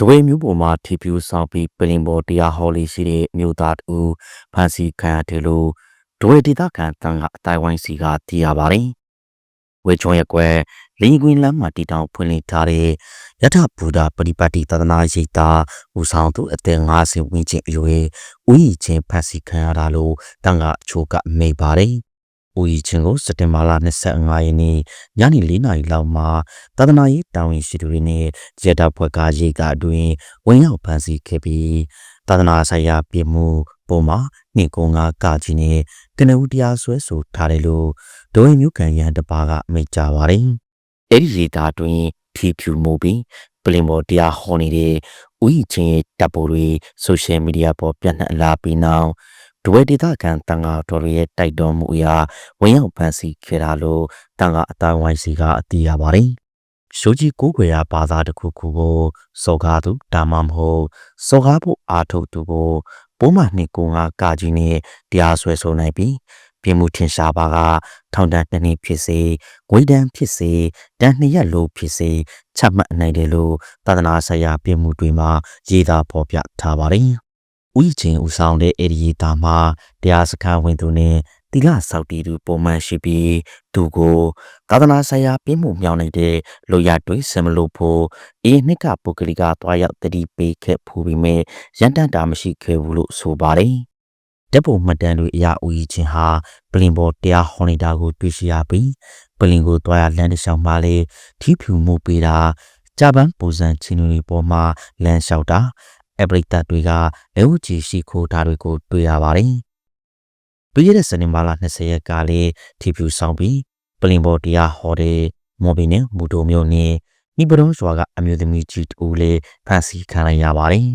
ဒဝေမျိုးပေါ်မှာထီဖြူဆောင်ပြီးပလင်ပေါ်တရားဟောလေးရှိတဲ့မြို့သားတူဖန်စီခံရတယ်လို့ဒဝေဒေသခံတန်ကအတိုင်းဝိုင်းစီကသိရပါတယ်။ဝေချုံရက်ကွယ်လင်းကွင်းလမ်းမှာတည်တောင်ဖွင့်လှစ်ထားတဲ့ယထဘူဒပရိပတ်တိသာသနာရိပ်သာဦးဆောင်သူအသက်50ဝန်းကျင်အရွယ်ဦးရီချင်းဖန်စီခံရတာလို့တန်ကအချို့ကမိပါတယ်။ ဦးရီချင်းကိုစက်တင်ဘာလ25ရက်နေ့ညနေ4နာရီလောက်မှာသာသနာရေးတာဝန်ရှိသူတွေနဲ့ဂျက်တာဖွဲ့ကားရိပ်ကအတွင်းဝင်ရောက်ဖန်စီခဲ့ပြီးသာသနာဆိုင်ရာပြည်မှုပုံမှာနှင်ကုန်းကကကြီးနဲ့ကနဦးတရားစွဲဆိုထားတယ်လို့ဒိုးရင်မြို့ကန်ရန်တပါကမိတ်ကြပါတယ်။အဲ့ဒီဒေတာအတွင်းဖြီဖြူမှုပြီးပလင်ပေါ်တရားဟောနေတဲ့ဦးရီချင်းရဲ့တပ်ပေါ်တွေဆိုရှယ်မီဒီယာပေါ်ပြန့်နှံ့လာပြီးနောက် ဒဝဲဒေသခံတန်ဃာတော်တွေရဲ့တိုက်တော်မှုအရာဝင်ရောက်ဖန်စီခဲ့တာလို့တန်ဃာအတိုင်းဝိုင်းစီကအသိရပါတယ်။ရှိုးကြီးကိုးကွယ်ရာဘာသာတစ်ခုခုကိုစော်ကားသူဒါမှမဟုတ်စော်ကားဖို့အားထုတ်သူကိုပိုးမနှစ်ကုံကကာကြီးနဲ့တရားစွဲဆိုနိုင်ပြီးပြည်မှုထင်ရှားပါကထောင်ဒဏ်တစ်နှစ်ဖြစ်စေငွေဒဏ်ဖြစ်စေတန်နှစ်ရက်လို့ဖြစ်စေချမှတ်နိုင်တယ်လို့သာသနာဆိုင်ရာပြည်မှုတွေမှာရေးသားဖော်ပြထားပါတယ်။ ဦးချင်းဦးဆောင်တဲ့အေဒီတာမှာတရားစခန်းဝင်သူနဲ့တိလဆောက်တီသူပုံမှန်ရှိပြီးသူကိုသာသနာဆိုင်ရာပြင်းမှုမြောင်းနေတဲ့လိုရတွေစမလို့ဖို့အေးနှစ်ကပုဂ္ဂလိကသွားရောက်တတိပေးခဲ့ဖူးပြီးမြဲရန်တန်တာမရှိခဲ့ဘူးလို့ဆိုပါတယ်။တပ်ပုံမှတ်တမ်းတွေအရဦးကြီးချင်းဟာပလင်ပေါ်တရားဟောနေတာကိုတွေ့ရှိရပြီးပလင်ကိုသွားရလမ်းတစ်လျှောက်မှာလေထီးဖြူမှုပေးတာဂျပန်ပုံစံချင်းတွေပေါ်မှာလမ်းလျှောက်တာ အပရိသတ်တွေကလက်ဝချီရှိခိုးတာတွေကိုတွေ့ရပါတယ်။ပြီးရတဲ့စနေမာလာ20ရက်ကလေးထီဖြူဆောင်ပြီးပလင်ပေါ်တရားဟောတဲ့မော်ဘီနဲ့မူတိုမျိုးနဲ့မိပရုံးရွာကအမျိုးသမီးကြီးတူလေးဖန်စီခံလိုက်ရပါတယ်